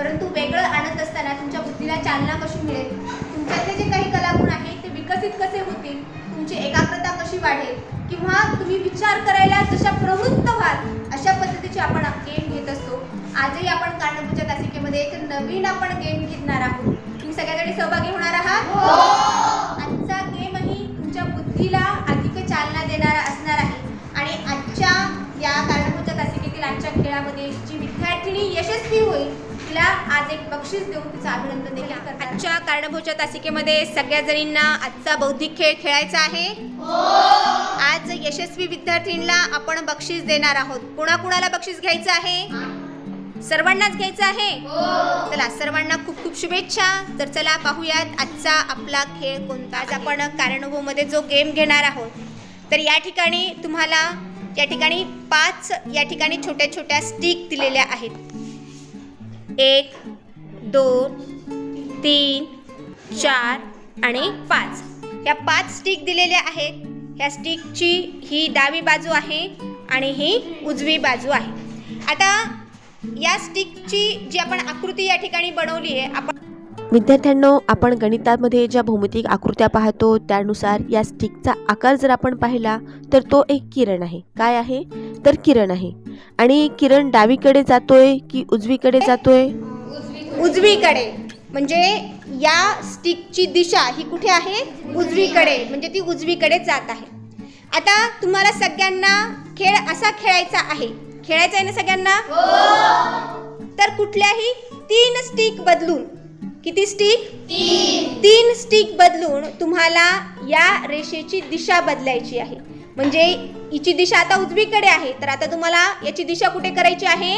परंतु वेगळं आणत असताना तुमच्या बुद्धीला चालना कशी मिळेल? तुमच्यातले जे काही कलागुण आहेत ते विकसित कसे होतील? तुमची एकाग्रता कशी वाढेल? किंवा तुम्ही विचार करायला जशा प्रवृत्त व्हाल अशा पद्धतीचे आपण गेम घेत असतो. आजही आपण कारणपूजा तासिकेमध्ये एक नवीन आपण गेम घेणार आहोत. तुम्ही सगळ्याजणी सहभागी होणार आहात? आजचा गेमही तुमच्या बुद्धीला अधिक चालना देणारा असणार आहे. आणि आजच्या या कारणपूजा तासिकेतील आजच्या खेळामध्ये जी विद्यार्थिनी यशस्वी होईल तिला आज एक बक्षीस देऊन तिचं अभिनंदन देखील आजच्या कारणभोजच्या तासिकेमध्ये सगळ्या जणींना आजचा बौद्धिक खेळ खेळायचा आहे. आज यशस्वी विद्यार्थींना आपण बक्षीस देणार आहोत. कुणाकुणाला बक्षीस घ्यायचं आहे? सर्वांनाच घ्यायचं आहे? चला सर्वांना खूप खूप शुभेच्छा. तर चला पाहूयात आजचा आपला खेळ कोणता. आज आपण मध्ये जो गेम घेणार आहोत. तर या ठिकाणी तुम्हाला या ठिकाणी पाच या ठिकाणी छोट्या छोट्या स्टिक दिलेल्या आहेत. एक दोन तीन चार आणि पाच. ह्या पाच स्टिक दिलेल्या आहेत. ह्या स्टिकची ही डावी बाजू आहे आणि ही उजवी बाजू आहे. आता या स्टिकची जी आपण आकृती या ठिकाणी बनवली आहे आपण विद्यार्थ्यांनो आपण गणितामध्ये ज्या भौमितिक आकृत्या पाहतो त्यानुसार या स्टिकचा आकार जर आपण पाहिला तर तो एक किरण आहे. काय आहे? तर किरण आहे. आणि किरण डावीकडे जातोय की उजवीकडे जातोय? उजवीकडे. म्हणजे या स्टिकची दिशा ही कुठे आहे? उजवीकडे. म्हणजे ती उजवीकडे जात आहे. आता तुम्हाला सगळ्यांना खेळ असा खेळायचा आहे. खेळायचा आहे ना सगळ्यांना? तर कुठल्याही तीन स्टिक बदलून किती स्टिक तीन. स्टिक बदलून तुम्हाला या रेषेची दिशा बदलायची आहे. म्हणजे हिची दिशा आता उजवीकडे आहे तर आता तुम्हाला याची दिशा कुठे करायची आहे?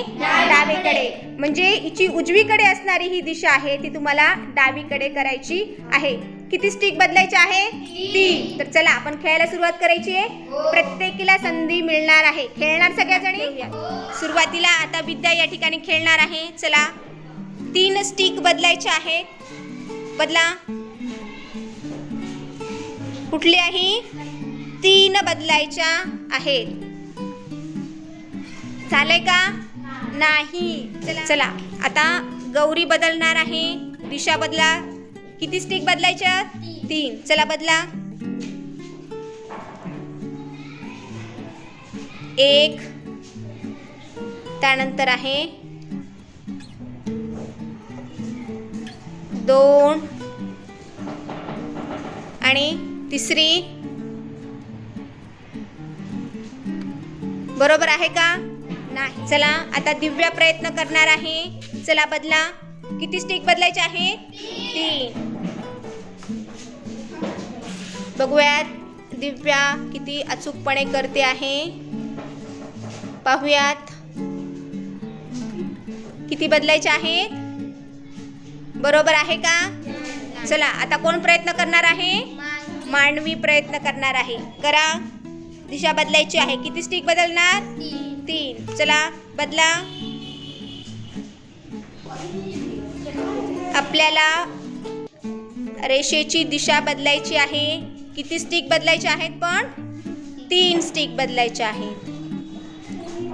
डावीकडे. म्हणजे हिची उजवीकडे असणारी ही दिशा आहे ती तुम्हाला डावीकडे करायची आहे. किती स्टिक बदलायची आहे? तीन. तर चला आपण खेळायला सुरुवात करायची आहे. प्रत्येकीला संधी मिळणार आहे. खेळणार सगळ्या जणी सुरुवातीला आता विद्या या ठिकाणी खेळणार आहे. चला. तीन स्टिक बदलायच्या आहेत बदला. कुठल्याही तीन बदलायच्या आहेत. झालंय का? नाही. चला चला आता गौरी बदलणार आहे. दिशा बदला. किती स्टिक बदलायच्या तीन. चला बदला. एक. त्यानंतर आहे दोन. आणि तिसरी. बरोबर आहे का? नाही. चला आता दिव्या प्रयत्न करणार आहे. चला बदला. किती स्टिक बदलायचे आहे? तीन. बघूयात. दिव्या किती अचूकपणे करते आहे. पाहूयात. किती बदलायचे आहेत बरोबर आहे का? चला आता कोण प्रयत्न करणार आहे? मांडवी प्रयत्न करणार आहे. करा. दिशा बदलायची आहे. किती स्टिक बदलणार? तीन. चला बदला. आपल्याला रेषेची दिशा बदलायची आहे. किती स्टिक बदलायचे आहेत पण? तीन स्टिक बदलायचे आहेत.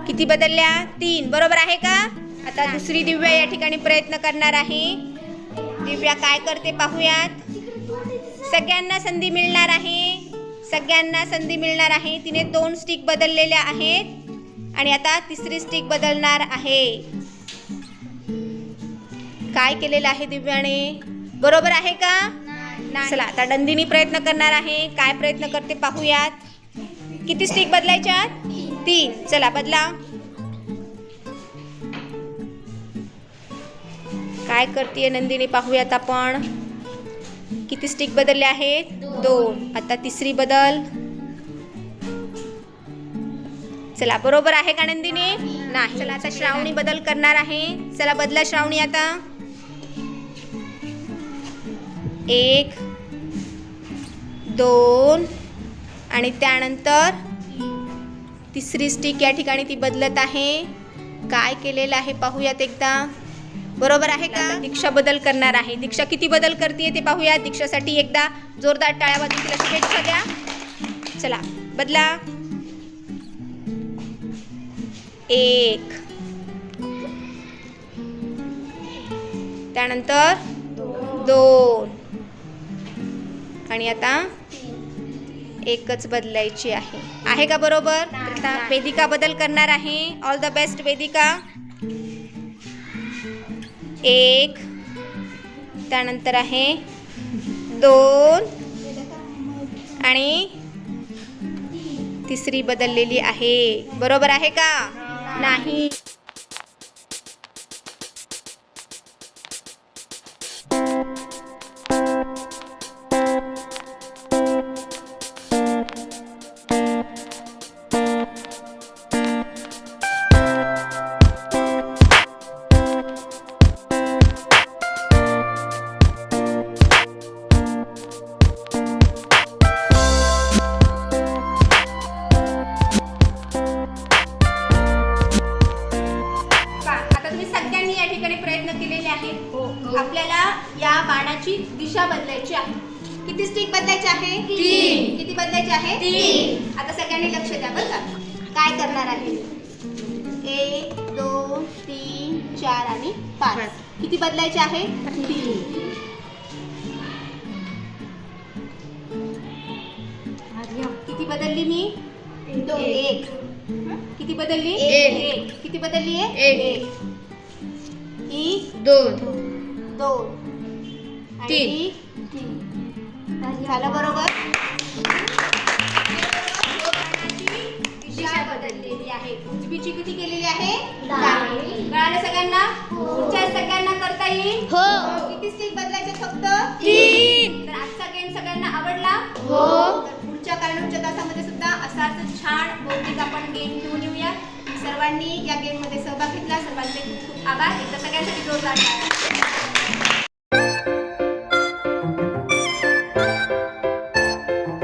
किती बदलल्या? तीन. बरोबर आहे का? आता दुसरी दिव्या या ठिकाणी प्रयत्न करणार आहे. दिव्या काय करते पाहूयात? सगळ्यांना संधी मिळणार आहे. सगळ्यांना संधी मिळणार आहे. तिने दोन स्टिक बदललेल्या आहेत. आणि आता तिसरी स्टिक बदलणार आहे. काय केलेलं आहे दिव्याने? बरोबर आहे का? चला आता नंदिनी प्रयत्न करणार आहे. काय प्रयत्न करते पाहूयात? किती स्टिक बदलायच्या तीन. चला बदला. काय करते नंदिनी? पाहूयात आपण. किती स्टिक बदलले आहेत? दोन. आता तिसरी बदल. चला बरोबर आहे का नंदिनी? नाही. चला आता श्रावणी बदल करणार आहे. चला बदला श्रावणी आता. एक दोन आणि त्यानंतर तिसरी स्टिक या ठिकाणी ती बदलत आहे. काय केलेलं आहे? पाहूयात एकदा. बरोबर आहे का? दीक्षा बदल करणार आहे. दीक्षा किती बदल करते ते पाहूया. दीक्षासाठी एकदा जोरदार टाळ्या वाजून तिला शुभेच्छा द्या. चला बदला. एक. त्यानंतर दोन. आणि आता एकच बदलायची आहे. आहे का बरोबर? आता वेदिका बदल करणार आहे. All the best Vedika. एक त्यानंतर आहे दोन आणि तिसरी बदललेली आहे. बरोबर आहे का? नाही. आपल्याला या बाणाची दिशा बदलायची आहे. किती स्टिक बदलायचे आहे? तीन. किती बदलायचे आहे? तीन. आता सगळ्यांनी लक्ष द्या बरं का. काय करणार आहे? एक दोन तीन चार आणि पाच. किती बदलायचे आहे? तीन. किती बदलली मी? दोन. एक? किती बदलली? एक. किती बदलली आहे? एक. ही दोन. दोन तीन. तीन झालं बरोबर दिशा बदललेली आहे उजवीची किती केलेली आहे. कळालं सगळ्यांना पुढच्या सगळ्यांना करता येईल हो. किती स्टिक बदलायचे फक्त तीन. तर आजचा गेम सगळ्यांना आवडला हो. तर पुढच्या कारणूच्या तासामध्ये सुद्धा असाच छान बौद्धिक आपण गेम घेऊन येऊया सर्वांनी या गेममध्ये सहभाग घेतला सर्वांचे खूप खूप आभार एकदा सगळ्यांसाठी जोरदार.